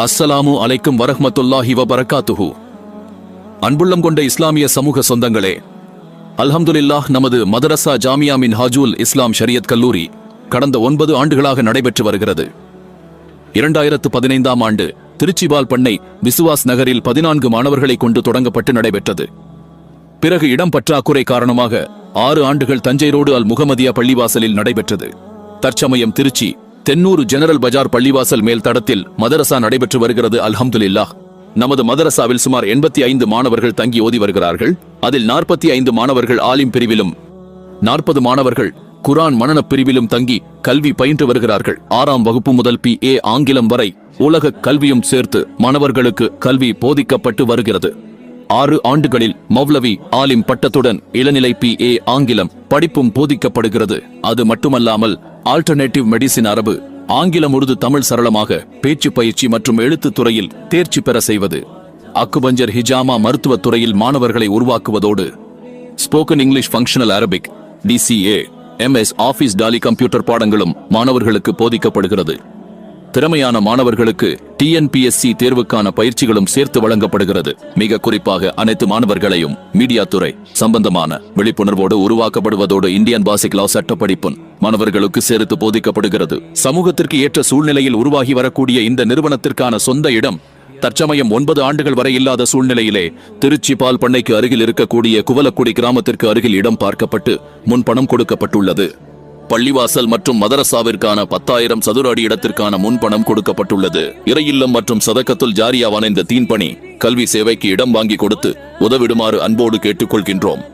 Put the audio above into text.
அஸ்ஸலாமு அலைக்கும் வரஹ்மத்துல்லாஹி வபரகாத்துஹு. அன்புள்ளம் கொண்ட இஸ்லாமிய சமூக சொந்தங்களே அல்ஹம்துலில்லாஹ் நமது மதரசா ஜாமியா மின் ஹாஜூல் இஸ்லாம் ஷரியத் கல்லூரி கடந்த ஒன்பது ஆண்டுகளாக நடைபெற்று வருகிறது. இரண்டாயிரத்து பதினைந்தாம் ஆண்டு திருச்சிபால் பண்ணை விசுவாஸ் நகரில் பதினான்கு மாணவர்களை கொண்டு தொடங்கப்பட்டு நடைபெற்றது. பிறகு இடம் பற்றாக்குறை காரணமாக ஆறு ஆண்டுகள் தஞ்சை ரோடு அல் முகமதியா பள்ளிவாசலில் நடைபெற்றது. தற்சமயம் திருச்சி தென்னூர் ஜெனரல் பஜார் பள்ளிவாசல் மேல் தடத்தில் மதரசா நடைபெற்று வருகிறது அல்ஹம்துலில்லாஹ். நமது மதரசாவில் சுமார் எண்பத்தி ஐந்து மாணவர்கள் தங்கி ஓதி வருகிறார்கள். அதில் நாற்பத்தி ஐந்து மாணவர்கள் ஆலிம் பிரிவிலும் நாற்பது மாணவர்கள் குரான் மனனப் பிரிவிலும் தங்கி கல்வி பயின்று வருகிறார்கள். ஆறாம் வகுப்பு முதல் பி. ஏ. ஆங்கிலம் வரை உலக கல்வியும் சேர்த்து மாணவர்களுக்கு கல்வி போதிக்கப்பட்டு வருகிறது. ஆறு ஆண்டுகளில் மௌலவி ஆலிம் பட்டத்துடன் இளநிலை பி. ஏ. ஆங்கிலம் படிப்பும் போதிக்கப்படுகிறது. அது மட்டுமல்லாமல் ஆல்டர்னேட்டிவ் மெடிசின் அரபு ஆங்கிலம் உருது தமிழ் சரளமாக பேச்சு பயிற்சி மற்றும் எழுத்துத் துறையில் தேர்ச்சி பெற செய்வது. அக்குபஞ்சர் ஹிஜாமா மருத்துவத் துறையில் மாணவர்களை உருவாக்குவதோடு spoken English functional Arabic DCA MS office Tally computer பாடங்களும் மாணவர்களுக்கு போதிக்கப்படுகிறது. திறமையான மாணவர்களுக்கு டிஎன்பிஎஸ்சி தேர்வுக்கான பயிற்சிகளும் சேர்த்து வழங்கப்படுகிறது. மிக குறிப்பாக அனைத்து மாணவர்களையும் மீடியா துறை சம்பந்தமான விழிப்புணர்வோடு உருவாக்கப்படுவதோடு இந்தியன் பாசிக் லா சட்டப்படிப்பும் மாணவர்களுக்கு சேர்த்து போதிக்கப்படுகிறது. சமூகத்திற்கு ஏற்ற சூழ்நிலையில் உருவாகி வரக்கூடிய இந்த நிறுவனத்திற்கான சொந்த இடம் தற்சமயம் ஒன்பது ஆண்டுகள் வரை இல்லாத சூழ்நிலையிலே திருச்சி பால் பண்ணைக்கு அருகில் இருக்கக்கூடிய குவலக்குடி கிராமத்திற்கு அருகில் இடம் பார்க்கப்பட்டு முன்பணம் கொடுக்கப்பட்டுள்ளது. பள்ளிவாசல் மற்றும் மதரசாவிற்கான பத்தாயிரம் சதுர அடி இடத்திற்கான முன்பணம் கொடுக்கப்பட்டுள்ளது. இறையில்லம் மற்றும் சதக்கத்துல் ஜாரியாவான இந்த தீன்பணி கல்வி சேவைக்கு இடம் வாங்கி கொடுத்து உதவிடுமாறு அன்போடு கேட்டுக்கொள்கின்றோம்.